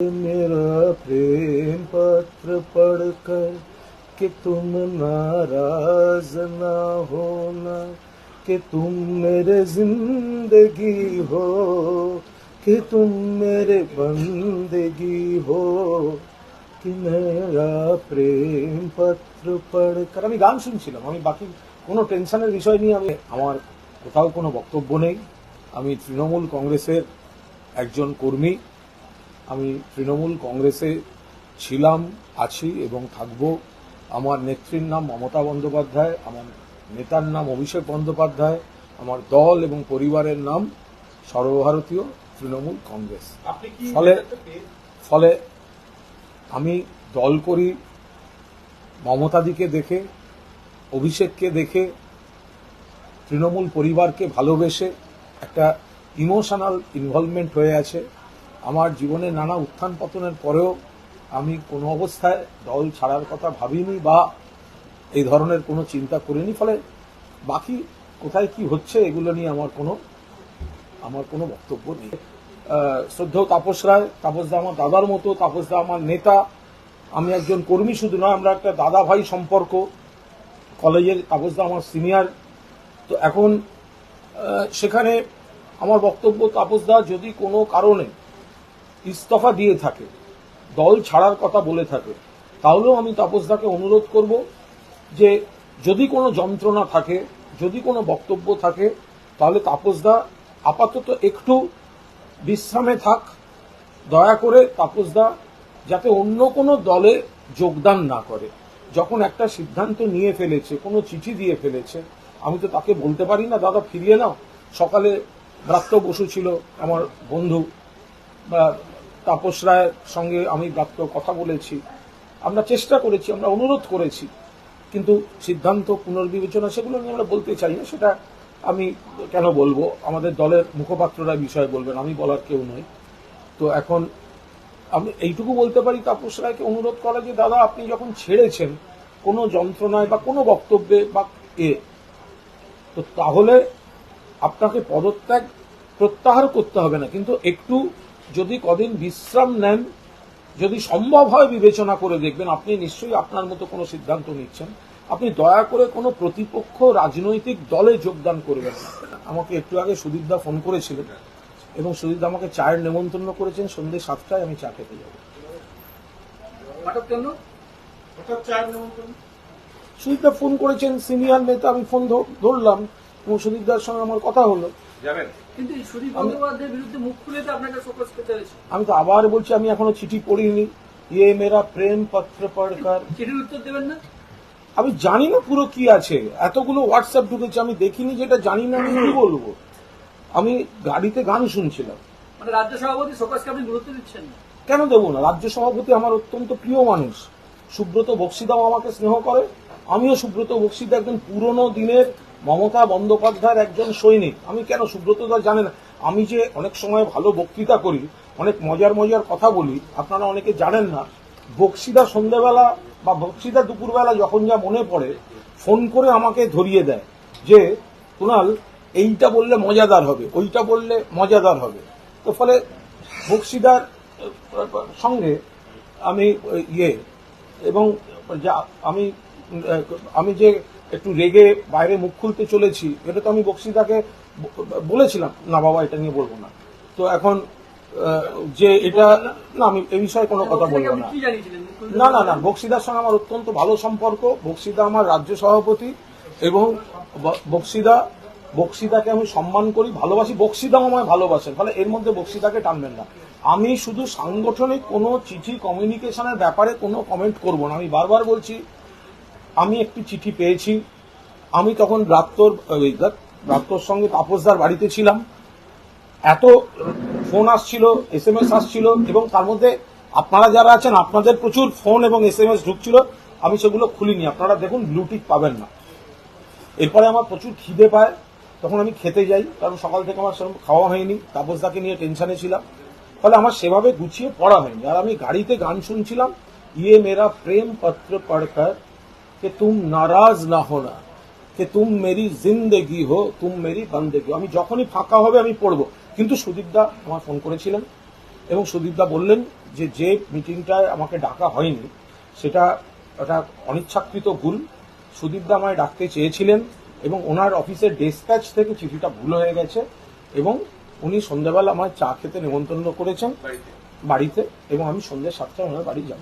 मेरा प्रेम पत्र पढ़कर कि तुम नाराज ना होना कि तुम मेरे जिंदगी हो कि तुम मेरे बंदगी हो कि मेरा প্রেম পত্র পড়কর আমি গান শুনছিলাম আমি বাকি কোনো টেনশনের বিষয় নিয়ে আমি আমার কোথাও কোনো বক্তব্য নেই আমি তৃণমূল কংগ্রেসের একজন কর্মী আমি তৃণমূল কংগ্রেসে ছিলাম আছি এবং থাকব। আমার নেত্রীর নাম মমতা বন্দ্যোপাধ্যায় আমার নেতার নাম অভিষেক বন্দ্যোপাধ্যায় আমার দল এবং পরিবারের নাম সর্বভারতীয় তৃণমূল কংগ্রেস। ফলে ফলে আমি দল করি মমতাদিকে দেখে অভিষেককে দেখে তৃণমূল পরিবারকে ভালোবেসে একটা ইমোশনাল ইনভলভমেন্ট হয়ে আছে। আমার জীবনে নানা উত্থান পতনের পরেও আমি কোনো অবস্থায় দল ছাড়ার কথা ভাবিনি বা এই ধরনের কোনো চিন্তা করিনি। ফলে বাকি কোথায় কি হচ্ছে এগুলো নিয়ে আমার কোনো আমার কোনো বক্তব্য নেই। শ্রদ্ধেয় তাপস রায় তাপসদা আমার দাদার মতো তাপসদা আমার নেতা। আমি একজন কর্মী, শুধু নয়, আমরা একটা দাদা ভাই সম্পর্ক। কলেজের তাপসদা আমার সিনিয়র। তো এখন সেখানে আমার বক্তব্য তাপসদা যদি কোনো কারণে ইস্তফা দিয়ে থাকে, দল ছাড়ার কথা বলে থাকে। তাহলেও আমি তাপসদাকে অনুরোধ করব যে, যদি কোনো যন্ত্রণা থাকে, যদি কোনো বক্তব্য থাকে, তাহলে তাপসদা আপাতত একটু বিশ্রামে থাক। দয়া করে তাপসদা যাতে অন্য কোনো দলে যোগদান না করে। যখন একটা সিদ্ধান্ত নিয়ে ফেলেছে, কোনো চিঠি দিয়ে ফেলেছে, আমি তো তাকে বলতে পারি না, দাদা, ফিরিয়ে নাও। সকালে ব্রাত্য বসু ছিল, আমার বন্ধু, বা তাপস রায়ের সঙ্গে আমি ব্রাত্য কথা বলেছি। আমরা চেষ্টা করেছি, আমরা অনুরোধ করেছি। কিন্তু সিদ্ধান্ত পুনর্বিবেচনা সেগুলো নিয়ে আমরা বলতে চাই না, সেটা আমি কেন বলব? আমাদের দলের মুখপাত্ররা বিষয় বলবেন, আমি বলার কেউ নই। তো এখন আমি এইটুকু বলতে পারি তাপস রায়কে অনুরোধ করা যে, দাদা, আপনি যখন ছেড়েছেন কোনো যন্ত্রণায় বা কোনো বক্তব্যে বা এ, তো তাহলে আপনাকে পদত্যাগ প্রত্যাহার করতে হবে না। কিন্তু একটু যদি কদিন বিশ্রাম নেন যদি সম্ভব হয় বিবেচনা করে দেখবেন আপনি নিশ্চয়ই আপনার মতো কোনো সিদ্ধান্ত নিচ্ছেন। আপনি দয়া করে কোনো প্রতিপক্ষ রাজনৈতিক দলে যোগদান করবেন না। আমাকে একটু আগে সুদীপদা ফোন করেছিলেন এবং সুদীপদা আমাকে চায়ের নেমন্তন্ন করেছেন সন্ধ্যে সাতটায় আমি চা খেতে যাব। সুদীপদা ফোন করেছেন সিনিয়র নেতা আমি ফোন ধরলাম। এবং সুদীপদার সঙ্গে আমার কথা হলো। আমি তো আবার বলছি আমি এখনও চিঠি পড়িনি। ইয়ে মেরা প্রেম পত্র পড়কার। চিঠির উত্তর দেবেন না? আমি জানি না পুরো কি আছে। এতগুলো হোয়াটসঅ্যাপ ঢুকেছে আমি দেখিনি যেটা জানি না আমি কি বলব। আমি গাড়িতে গান শুনছিলাম। মানে রাজ্য সভাপতি শোকজকে আপনি গুরুত্ব দিচ্ছেন না? কেন দেবো না? রাজ্য সভাপতি আমার অত্যন্ত প্রিয় মানুষ। সুব্রত বক্সিদাও আমাকে স্নেহ করে। আমিও সুব্রত বক্সিদা একজন পুরনো দিনের মমতা বন্দ্যোপাধ্যায়ের একজন সৈনিক। আমি কেন সুব্রত দা জানে না? আমি যে অনেক সময় ভালো বক্তৃতা করি, অনেক মজার মজার কথা বলি, আপনারা অনেকে জানেন না, বক্সিদা সন্ধ্যেবেলা বা বক্সিদা দুপুরবেলা যখন যা মনে পড়ে, ফোন করে আমাকে ধরিয়ে দেয় যে কুণাল এইটা বললে মজাদার হবে, ওইটা বললে মজাদার হবে। তো ফলে বক্সিদার, সঙ্গে আমি ইয়ে এবং যা, আমি আমি যে একটু রেগে বাইরে মুখ খুলতে চলেছি এটা তো আমি বক্সিদাকে বলেছিলাম না বাবা এটা নিয়ে বলব না। তো এখন যে এটা না আমি এ বিষয়ে কোনো কথা বলব না। না না না বক্সিদার সঙ্গে আমার অত্যন্ত ভালো সম্পর্ক। বক্সিদা আমার রাজ্য সভাপতি এবং বক্সিদা বক্সিদাকে আমি সম্মান করি ভালোবাসি বক্সিদাও আমায় ভালোবাসেন ফলে এর মধ্যে বক্সিদাকে টানবেন না। আমি শুধু সাংগঠনিক কোনো চিঠি কমিউনিকেশনের ব্যাপারে কোনো কমেন্ট করব না। আমি বারবার বলছি আমি একটি চিঠি পেয়েছি। আমি তখন ব্রাত্তর ওই ব্রাত্তর সঙ্গে তাপসদার বাড়িতে ছিলাম। এত ফোন আসছিল এস এম এস আসছিল এবং তার মধ্যে আপনারা যারা আছেন, আপনাদের প্রচুর ফোন এবং এস এম এস ঢুকছিল, আমি সেগুলো খুলিনি। আপনারা দেখুন ব্লুটিক পাবেন না। এরপরে আমার প্রচুর খিদে পায়। তখন আমি খেতে যাই, কারণ সকাল থেকে আমার সেরকম খাওয়া হয়নি। তাপসদাকে নিয়ে টেনশনে ছিলাম। ফলে আমার সেভাবে গুছিয়ে পড়া হয়নি। আর আমি গাড়িতে গান শুনছিলাম ইয়ে মেরা প্রেম পত্র পড়কর कि तुम नाराज ना होना कि तुम मेरी जिंदगी हो तुम मेरी बंदगी আমি যখনই ফাঁকা হবে আমি পড়বো কিন্তু সুদীপদা আমার ফোন করেছিলেন এবং সুদীপদা বললেন যে যে মিটিংটায় আমাকে ডাকা হয়নি সেটা একটা অনিচ্ছাকৃত ভুল সুদীপদা আমায় ডাকতে চেয়েছিলেন এবং ওনার অফিসের ডেসপ্যাচ থেকে চিঠিটা ভুল হয়ে গেছে এবং উনি সন্ধ্যাবেলা আমার চা খেতে নেমন্তন্ন করেছেন বাড়িতে বাড়িতে এবং আমি সন্ধ্যে সাতটায় ওনার বাড়ি যাব